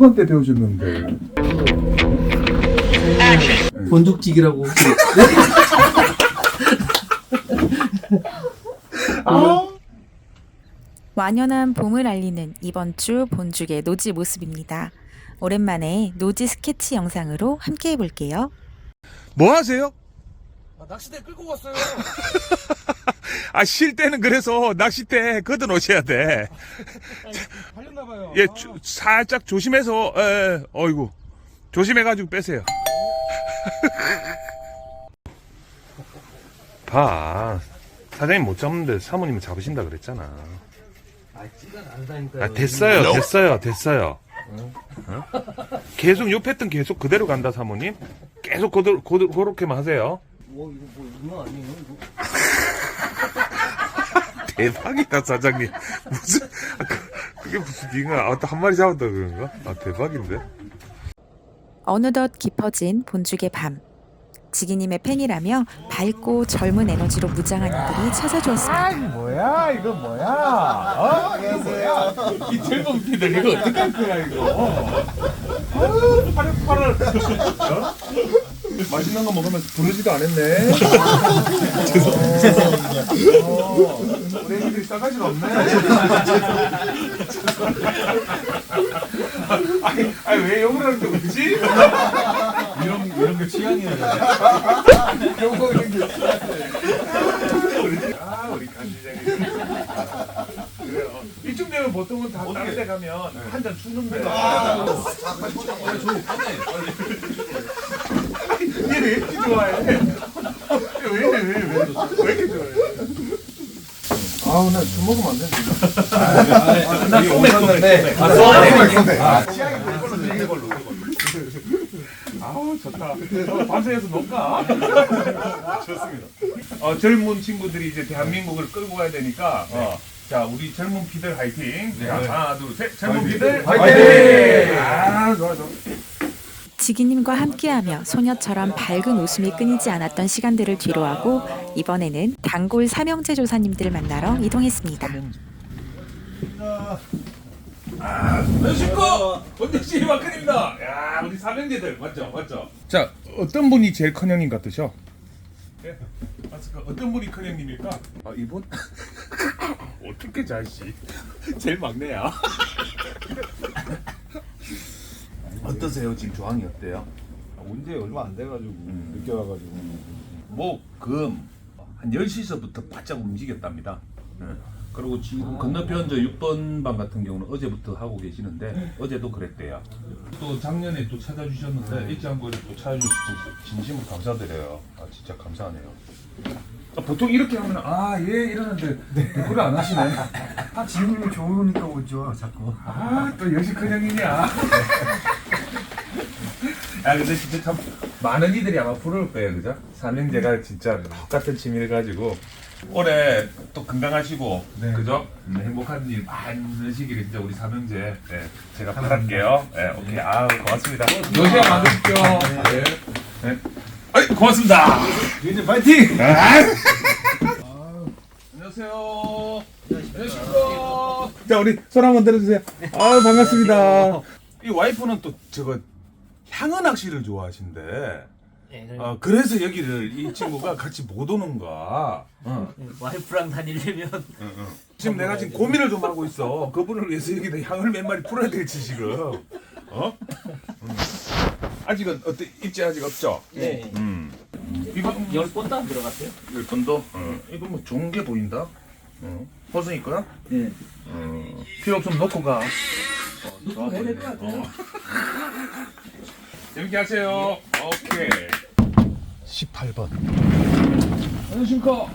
누구한테 배워줬는데? 본죽직이라고. 완연한 봄을 알리는 이번 주 본죽의 노지 모습입니다. 오랜만에 노지 스케치 영상으로 함께 해볼게요. 뭐 하세요? 아, 낚시대 끌고 왔어요. 아, 쉴 때는 그래서 낚싯대 걷어 놓으셔야 돼. 팔렸나 봐요. 예, 주- 살짝 조심해서, 에, 어이구. 조심해가지고 빼세요. 봐. 사장님 못 잡는데 사모님은 잡으신다 그랬잖아. 아, 찌가 난다니까요. 아, 됐어요, 됐어요, 됐어요. 어? 계속 요 패턴 계속 그대로 간다, 사모님. 계속 고들, 고들, 그렇게만 하세요. 뭐, 이거 뭐, 이거 아니에요? 이거? 대박이다, 사장님. 무슨, 아, 그- 그게 무슨 빙하. 아, 또한 마리 잡았다 그런가? 아, 대박인데? 어느덧 깊어진 본죽의 밤. 지기님의 팬이라며 밝고 젊은 에너지로 무장한 이들이 찾아주었습니다. 뭐야 이거 뭐야? 어? 이거 뭐야? 이 젊은 피들 이거 어떡할 거야, 이거. 아유, 팔을, 팔을. 어? 맛있는 거 먹으면서 부르지도 않았네. 죄송합니다. 우리 애기들이 싸가지가 없네. 아니, 아니, 왜 욕을 하는데 웃지? 이런, 이런 게 취향이에요. 욕을 하는 게 아, 우리 간지장이. 그래요. 이쯤 되면 보통은 다 다른 데 가면 한 잔 주는데. 얘왜 이렇게 좋아해? 왜 이래, 왜, 왜, 왜 이렇게 좋아해? 아우, 나술 먹으면 안 되는데. 나 소맥, 소맥. 아, 소맥. 아, 취향이 그걸로 내 걸로. 아우, 좋다. 어, 밤새서 놀까? 좋습니다. 어, 젊은 친구들이 이제 대한민국을 끌고 가야 되니까, 어, 자, 우리 젊은 피들 화이팅. 자, 하나, 둘, 셋. 젊은 피들 화이팅! 지기님과 함께하며 소녀처럼 밝은 웃음이 끊이지 않았던 시간들을 뒤로하고 이번에는 단골 삼형제 조사님들을 만나러 이동했습니다. 안녕하십니까 본대씨 마크입니다 야 우리 삼형제들 맞죠 맞죠 자 어떤 분이 제일 큰 형님 같으셔? 예 맞습니까 어떤 분이 큰 형님일까? 아 이분? 어떻게 자씨 제일 막내야 어떠세요 지금 조항이 어때요? 온 지 얼마 안 돼가지고 늦게 와가지고 목 금 한 10시서부터 바짝 움직였답니다. 예. 그리고 지금 건너편 저 6번 방 같은 경우는 어제부터 하고 계시는데 어제도 그랬대요. 또 작년에 또 찾아주셨는데 잊지 않고 이렇게 또 찾아주셔서 진심으로 감사드려요. 아 진짜 감사하네요. 아, 보통 이렇게 하면 아예 이러는데 그걸 안 하시네. 아, 지훈님이 좋으니까 오죠, 자꾸. 아 또 역시 큰 형이냐. 야 근데 진짜 참 많은 이들이 아마 부러울 거예요, 그죠? 삼형제가 진짜 똑같은 취미를 가지고 올해 또 건강하시고, 그죠? 음, 행복한 일 많으시기를 진짜 우리 삼형제 예, 제가 바랄게요. 예, 오케이, 아우 고맙습니다. 요새 만드십시오. 네. 네. 아이 고맙습니다. 이제 파이팅! 안녕하세요. 안녕하십니까. 자, 우리 손 한번 들어주세요. 아, 반갑습니다. 이 와이프는 또 저거 향어 낚시를 좋아하신대. 예, 어, 그래서 여기를 이 친구가 같이 못 오는가. 어. 와이프랑 다니려면 지금 내가 지금 고민을 좀 하고 있어. 그분을 위해서 여기다 향을 몇 마리 풀어야 될지 지금. 어? 음. 아직은 어때 입지 아직 없죠. 네. 음. 이거 열 번도 안 들어갔어요. 일 돈도. 어. 이거 뭐 좋은 게 보인다. 어. 호승이 거야? 네. 어. 필요 없으면 놓고 가. 어, 좋아 보이네. 어. 재밌게 하세요. 오케이. 18번 안녕하십니까.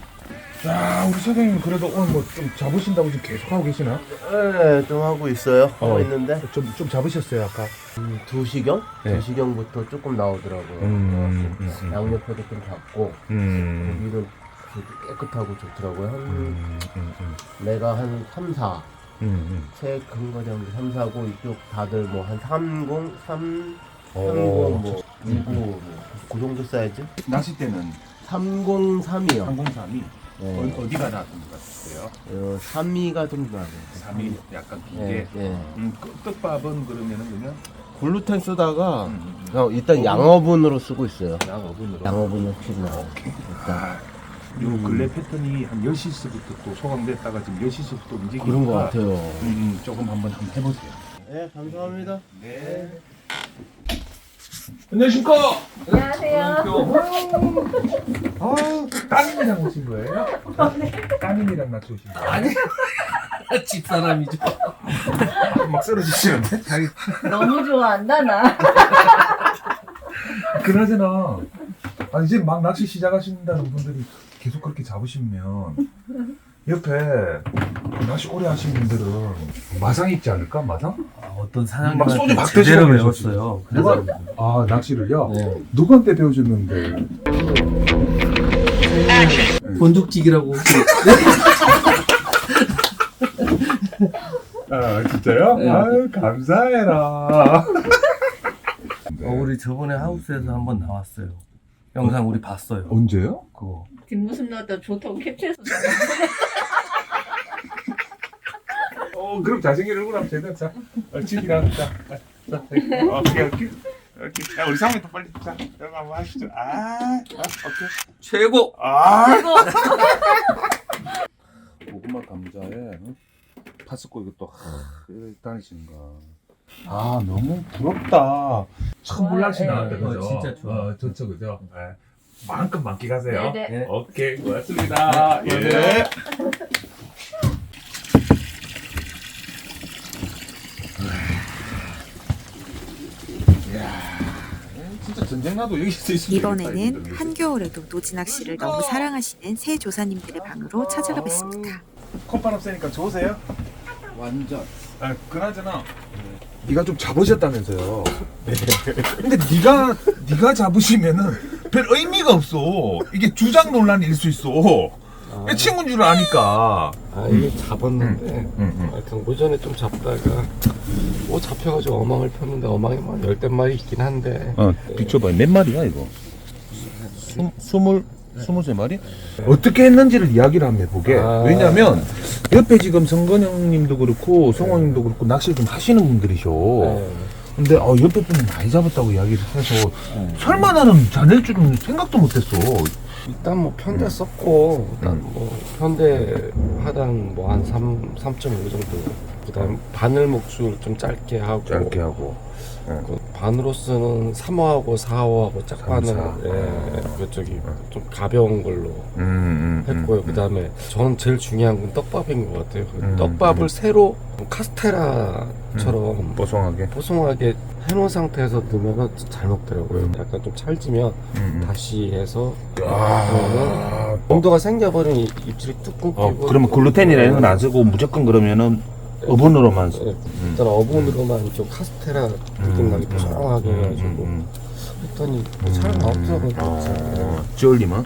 자, 우리 사장님 그래도 오늘 뭐 좀 잡으신다고 지금 계속 하고 계시나? 네, 좀 하고 있어요. 하고 어. 있는데 좀, 좀 잡으셨어요, 아까? 음, 두 시경? 네. 두 시경부터 조금 나오더라고요. 음, 음, 음. 양옆에도 좀 잡고 음. 여기는 되게 깨끗하고 좋더라고요. 한 음, 음, 음. 내가 한 3, 4. 음, 최큰 거리 한 3, 4고 이쪽 다들 뭐 한 30, 3, 30, 오. 뭐 29, 뭐그 정도 사이즈? 낚싯대는 303이요. 303이 네. 어, 디가 나왔던 것 같아요? 어, 3위가 좀 나요. 3이 약간 네, 기계. 네. 음, 그 떡밥은 그러면은 그냥 글루텐 쓰다가 그냥 일단 양어분으로 쓰고 있어요. 양 어분으로. 양어분이 확실히 나아요. 일단 요 근래 패턴이 한 10시서부터 또 소강됐다가 지금 10시서부터 움직이니까 그런 것 같아요. 음, 음, 조금 한번 한번 해보세요. 네, 감사합니다. 안녕하십니까? 안녕하세요. 아, 따님이랑 오신 거예요? 따님이랑 같이 오신 거예요? 아니, 집사람이죠. 막 쓰러지시는데? 자기 너무 좋아한다 나. 그나저나 아 이제 막 낚시 시작하신다는 분들이 계속 그렇게 잡으시면 옆에 낚시 오래 하신 분들은 마상 있지 않을까 마상? 어떤 막 소주 사장님한테 막 제대로 드시고 배웠어요. 누가 그래서 아 낚시를요? 네. 누구한테 배우셨는데? 본죽지기라고 아 진짜요? 네. 아유 감사해라. 어, 우리 저번에 하우스에서 한번 나왔어요. 영상 우리 봤어요. 언제요? 그거. 뒷모습 나왔다 좋다고 캡처해서 어 그럼 잘생긴 얼굴 한번 제대로 자 어, 집이랑 자, 자, 자 오케이 오케이 오케이 야 우리 상민도 빨리 자 여기 한번 하시죠 아, 아 오케이 최고. 아 고구마 감자에 응? 파스코 이것도 다니시는가 아 너무 부럽다 처음 물낚시 네. 나왔다 그죠? 어, 진짜 좋아. 어, 좋죠 그죠? 네. 마음껏 만끽하세요 네네. 네. 오케이 고맙습니다 예. 진짜 전쟁 나도 여기서 있으면 이번에는 한겨울에도 노지낚시를 너무 사랑하시는 새 조사님들의 방으로 찾아가 뵀습니다. 콧바람 쐬니까 좋으세요? 완전. 아, 그나저나 네가 좀 잡으셨다면서요. 근데 네가 네가 잡으시면은 별 의미가 없어. 이게 주장 논란일 수 있어. 내 친구인 줄 아니까. 아 이게 잡았는데 응, 하여튼 오전에 좀 잡다가 뭐 잡혀가지고 어망을 폈는데 어망이 뭐 열댓 마리 있긴 한데 어, 비춰봐. 몇 마리야, 이거? 스, 스물, 스물 세 마리? 어떻게 했는지를 이야기를 한번 해보게. 아. 왜냐면 옆에 지금 성건영 님도 그렇고 성원 님도 그렇고 낚시를 좀 하시는 분들이셔. 네. 근데 어, 옆에 분이 많이 잡았다고 이야기를 해서 설마 나는 자낼 줄은 생각도 못했어. 일단 뭐 편대 썼고 일단 음. 뭐 편대 하단 뭐 한 3, 3.5 정도. 그다음 바늘 목줄 좀 짧게 하고. 짧게 하고. 그 바늘로스는 3호하고 4호하고 짝바늘 삼, 사. 예, 그쪽이 좀 가벼운 걸로 음, 음, 했고요. 음, 그 다음에 저는 제일 중요한 건 떡밥인 것 같아요. 그 음, 떡밥을 음. 새로 카스테라처럼 뽀송하게. 보송하게 해놓은 상태에서 넣으면 잘 먹더라고요. 약간 좀 찰지면 음, 음. 다시 해서 아, 온도가 생겨버리면 이- 입질이 뚝 끊기고 어, 그러면 글루텐이나 이런 건안 쓰고 무조건 그러면은 어분으로만 써. 예, 일단 어분으로만 좀 카스테라 느낌 나게 보송하게 해가지고 음, 했더니 잘 나왔더라고요. 어, 찌얼리면?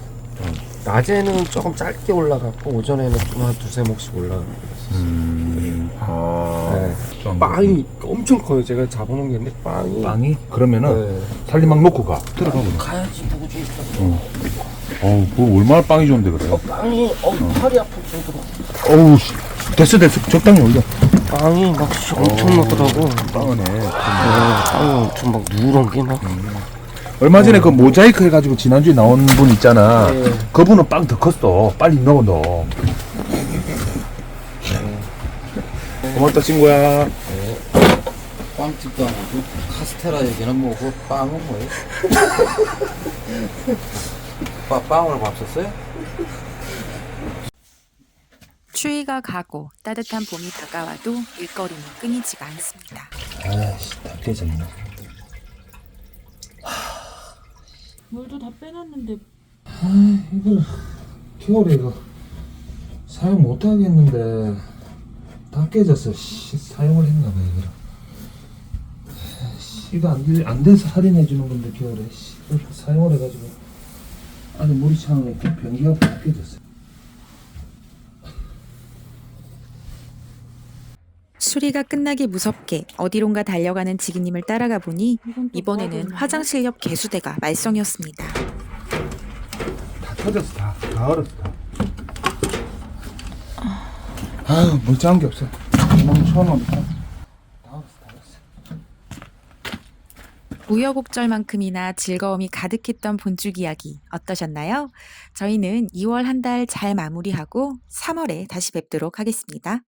낮에는 조금 짧게 올라갔고 오전에는 좀 한 두세 몫씩 올라가고 그랬었어요. 음, 아. 네. 좀 빵이 엄청 커요. 제가 잡아놓은 게 있는데 빵이 빵이? 그러면은 네. 살림막 놓고 가. 들어가. 가야지 보고 좀 있다. 어우, 그 얼마나 빵이 좋은데 그래. 빵이 어 팔이 아플 정도로 어우, 씨. 됐어, 됐어. 적당히 올려. 빵이 막 엄청 나더라고. 빵하네. 네, 빵이 엄청 막 누런 게 막. 얼마 전에 그 모자이크 해가지고 지난주에 나온 분 있잖아. 네. 그분은 빵 더 컸어. 빨리 넣어, 넣어. 고맙다, 친구야. 빵집도 안 하고 카스테라 얘기는 뭐고 빵은 뭐예요? 빠, 빵으로 밥 썼어요? 추위가 가고 따뜻한 봄이 다가와도 일거리는 끊이지가 않습니다. 아이씨 다 깨졌네 물도 다 빼놨는데 이걸 겨울에 이거 사용 못 하겠는데 다 깨졌어. 씨, 사용을 했나 봐 이거를. 씨, 이거 안, 돼, 안 돼서 할인해 주는 건데 겨울에 씨, 이걸 사용을 해가지고 차는 게 변기가 다 깨졌어. 수리가 끝나기 무섭게 어디론가 달려가는 지기님을 따라가 보니 이번에는 화장실 옆 개수대가 말썽이었습니다. 다 터졌어 다. 다 얼었어 다. 아유 멀쩡한 게 없어. 멍청한 거. 다 얼었어 다 얼었어. 우여곡절만큼이나 즐거움이 가득했던 본죽 이야기 어떠셨나요? 저희는 2월 한 달 잘 마무리하고 3월에 다시 뵙도록 하겠습니다.